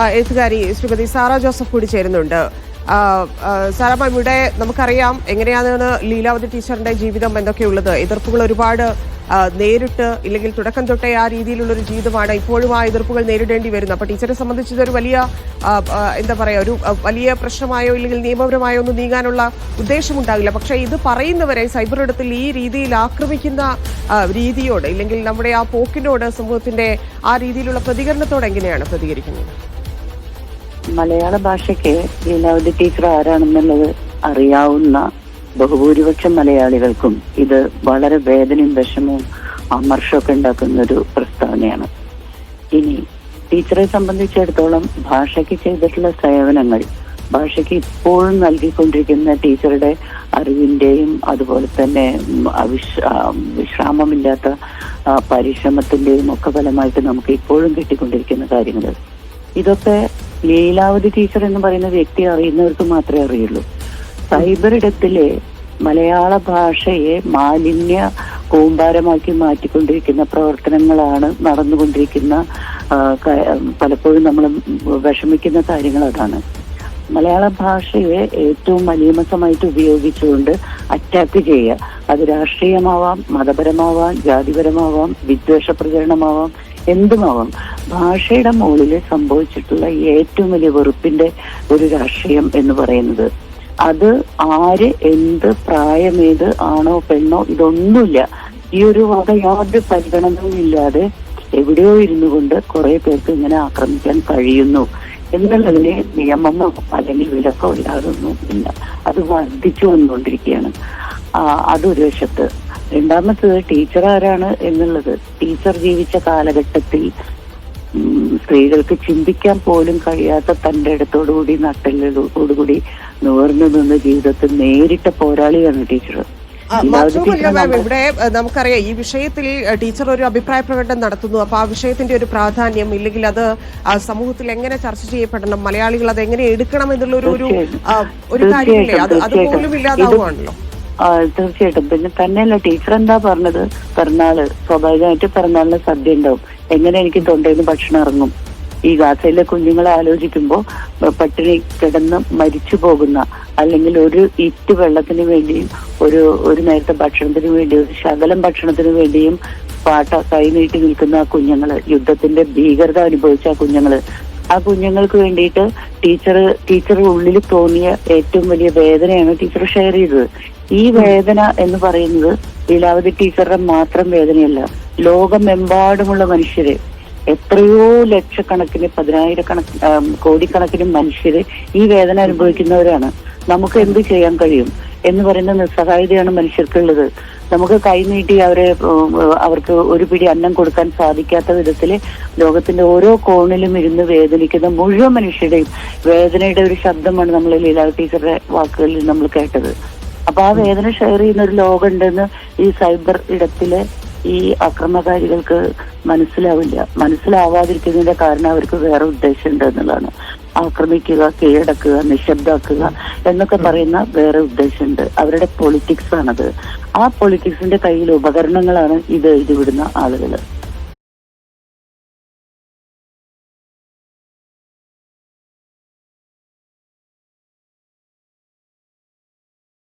എഴുത്തുകാരി Shrimati Sara Joseph കൂടി ചേരുന്നുണ്ട്. ആ, ആ, സാറ മാം ഇവിടെ നമുക്കറിയാം എങ്ങനെയാണ് ലീലാവതി ടീച്ചറിന്റെ ജീവിതം എന്തൊക്കെയുള്ളത്? എതിർപ്പുകൾ ഒരുപാട് നേരിട്ട് ഇല്ലെങ്കിൽ തുടക്കം തൊട്ടേ ആ രീതിയിലുള്ള ഒരു ജീവിതമാണ് ഇപ്പോഴും ആ എതിർപ്പുകൾ നേരിടേണ്ടി വരുന്നത്. അപ്പൊ ടീച്ചറെ സംബന്ധിച്ച് ഇതൊരു വലിയ എന്താ പറയാ ഒരു വലിയ പ്രശ്നമായോ ഇല്ലെങ്കിൽ നിയമപരമായോ ഒന്നും നീങ്ങാനുള്ള ഉദ്ദേശമുണ്ടാകില്ല പക്ഷേ ഇത് പറയുന്നവരെ സൈബർ ഇടത്തിൽ ഈ രീതിയിൽ ആക്രമിക്കുന്ന രീതിയോട് ഇല്ലെങ്കിൽ നമ്മുടെ ആ പോക്കിനോട് സമൂഹത്തിന്റെ ആ രീതിയിലുള്ള പ്രതികരണത്തോട് എങ്ങനെയാണ് പ്രതികരിക്കുന്നത്? മലയാള ഭാഷയ്ക്ക് ലീലാവതി ടീച്ചർ ആരാണെന്നുള്ളത് അറിയാവുന്ന ബഹുഭൂരിപക്ഷം മലയാളികൾക്കും ഇത് വളരെ വേദനയും വിഷമവും അമർഷമൊക്കെ ഉണ്ടാക്കുന്ന ഒരു പ്രസ്താവനയാണ്. ഇനി ടീച്ചറെ സംബന്ധിച്ചിടത്തോളം ഭാഷയ്ക്ക് ചെയ്തിട്ടുള്ള സേവനങ്ങൾ ഭാഷയ്ക്ക് ഇപ്പോഴും നൽകിക്കൊണ്ടിരിക്കുന്ന ടീച്ചറുടെ അറിവിന്റെയും അതുപോലെ തന്നെ വിശ്രാമമില്ലാത്ത പരിശ്രമത്തിന്റെയും ഒക്കെ ഫലമായിട്ട് നമുക്ക് ഇപ്പോഴും കിട്ടിക്കൊണ്ടിരിക്കുന്ന കാര്യങ്ങൾ. ഇതൊക്കെ ലീലാവതി ടീച്ചർ എന്ന് പറയുന്ന വ്യക്തി അറിയുന്നവർക്ക് മാത്രമേ അറിയുള്ളൂ. സൈബർ ഇടത്തിലെ മലയാള ഭാഷയെ മാലിന്യ കൂമ്പാരമാക്കി മാറ്റിക്കൊണ്ടിരിക്കുന്ന പ്രവർത്തനങ്ങളാണ് നടന്നുകൊണ്ടിരിക്കുന്ന പലപ്പോഴും നമ്മൾ വിഷമിക്കുന്ന കാര്യങ്ങൾ അതാണ്. മലയാള ഭാഷയെ ഏറ്റവും മലീമസമായിട്ട് ഉപയോഗിച്ചുകൊണ്ട് അറ്റാക്ക് ചെയ്യുക. അത് രാഷ്ട്രീയമാവാം മതപരമാവാം ജാതിപരമാവാം വിദ്വേഷ പ്രചരണമാവാം എന്തുമാവാം. ഭാഷയുടെ മുകളിൽ സംഭവിച്ചിട്ടുള്ള ഏറ്റവും വലിയ വെറുപ്പിന്റെ ഒരു രാഷ്ട്രീയം എന്ന് പറയുന്നത്. അത് ആര് എന്ത് പ്രായമേത് ആണോ പെണ്ണോ ഇതൊന്നുമില്ല. ഈ ഒരു വക യാതൊരു പരിഗണനയും ഇല്ലാതെ എവിടെയോ ഇരുന്നു കൊണ്ട് കുറെ പേർക്ക് ഇങ്ങനെ ആക്രമിക്കാൻ കഴിയുന്നു. എന്നുള്ളതിന് നിയമമോ അല്ലെങ്കിൽ വിലക്കോ ഇല്ലാതൊന്നും ഇല്ല. അത് വർദ്ധിച്ചു വന്നുകൊണ്ടിരിക്കുകയാണ്. അതൊരു വശത്ത്. രണ്ടാമത്തത് ടീച്ചർ ആരാണ് എന്നുള്ളത്. ടീച്ചർ ജീവിച്ച കാലഘട്ടത്തിൽ സ്ത്രീകൾക്ക് ചിന്തിക്കാൻ പോലും കഴിയാത്ത തന്റെ ഇടത്തോടുകൂടി നട്ടലോടുകൂടി നിവർന്നു നിന്ന് ജീവിതത്തിൽ നേരിട്ട പോരാളിയാണ് ടീച്ചർ. ആ, മാത്രമല്ല മാം ഇവിടെ നമുക്കറിയാം ഈ വിഷയത്തിൽ ടീച്ചർ ഒരു അഭിപ്രായ പ്രകടനം നടത്തുന്നു. അപ്പൊ ആ വിഷയത്തിന്റെ ഒരു പ്രാധാന്യം ഇല്ലെങ്കിൽ അത് സമൂഹത്തിൽ എങ്ങനെ ചർച്ച ചെയ്യപ്പെടണം മലയാളികൾ അത് എങ്ങനെ എടുക്കണം എന്നുള്ള ഒരു ഒരു കാര്യമില്ലേ? അത് ഇല്ലാതാവുകയാണല്ലോ. തീർച്ചയായിട്ടും. പിന്നെ തന്നെയല്ല ടീച്ചർ എന്താ പറഞ്ഞത്? പിറന്നാൾ. സ്വാഭാവികമായിട്ട് പിറന്നാളിന് സദ്യ ഉണ്ടാവും. എങ്ങനെ എനിക്ക് തൊണ്ടയിൽ നിന്ന് ഭക്ഷണം ഇറങ്ങും? ഈ ഗാസയിലെ കുഞ്ഞുങ്ങളെ ആലോചിക്കുമ്പോൾ പട്ടിണി കിടന്ന് മരിച്ചു പോകുന്ന അല്ലെങ്കിൽ ഒരു ഇറ്റ് വെള്ളത്തിന് വേണ്ടിയും ഒരു ഒരു നേരത്തെ ഭക്ഷണത്തിന് വേണ്ടി ഒരു ശകലം ഭക്ഷണത്തിന് വേണ്ടിയും പാട്ട കൈ നീട്ടി നിൽക്കുന്ന ആ കുഞ്ഞുങ്ങൾ യുദ്ധത്തിന്റെ ഭീകരത അനുഭവിച്ച ആ കുഞ്ഞുങ്ങൾ. ആ കുഞ്ഞുങ്ങൾക്ക് വേണ്ടിയിട്ട് ടീച്ചർ ടീച്ചർ ഉള്ളിൽ തോന്നിയ ഏറ്റവും വലിയ വേദനയാണ് ടീച്ചർ ഷെയർ ചെയ്തത്. ഈ വേദന എന്ന് പറയുന്നത് ലീലാവതി ടീച്ചറുടെ മാത്രം വേദനയല്ല ലോകമെമ്പാടുമുള്ള മനുഷ്യര് എത്രയോ ലക്ഷക്കണക്കിന് പതിനായിരക്കണക്കിന് കോടിക്കണക്കിന് മനുഷ്യര് ഈ വേദന അനുഭവിക്കുന്നവരാണ്. നമുക്ക് എന്ത് ചെയ്യാൻ കഴിയും? എന്ന് പറയുന്ന നിസ്സഹായതയാണ് മനുഷ്യർക്കുള്ളത്. നമുക്ക് കൈനീട്ടി അവരെ അവർക്ക് ഒരു പിടി അന്നം കൊടുക്കാൻ സാധിക്കാത്ത വിധത്തിൽ ലോകത്തിന്റെ ഓരോ കോണിലും ഇരുന്ന് വേദനിക്കുന്ന മുഴുവൻ മനുഷ്യരുടെയും വേദനയുടെ ഒരു ശബ്ദമാണ് നമ്മൾ ലീല ടീച്ചറുടെ വാക്കുകളിൽ നമ്മൾ കേട്ടത്. അപ്പൊ ആ വേദന ഷെയർ ചെയ്യുന്ന ഒരു ലോകമുണ്ടെന്ന് ഈ സൈബർ ഇടത്തിലെ ഈ അക്രമകാരികൾക്ക് മനസ്സിലാവില്ല. മനസ്സിലാവാതിരിക്കുന്നതിന്റെ കാരണം അവർക്ക് വേറെ ഉദ്ദേശമുണ്ട് എന്നുള്ളതാണ്. ആക്രമിക്കുക കീഴടക്കുക നിശബ്ദാക്കുക എന്നൊക്കെ പറയുന്ന വേറെ ഉദ്ദേശമുണ്ട്. അവരുടെ പൊളിറ്റിക്സ് ആണത്. ആ പൊളിറ്റിക്സിന്റെ കയ്യിൽ ഉപകരണങ്ങളാണ് ഇത് എഴുതി വിടുന്ന ആളുകൾ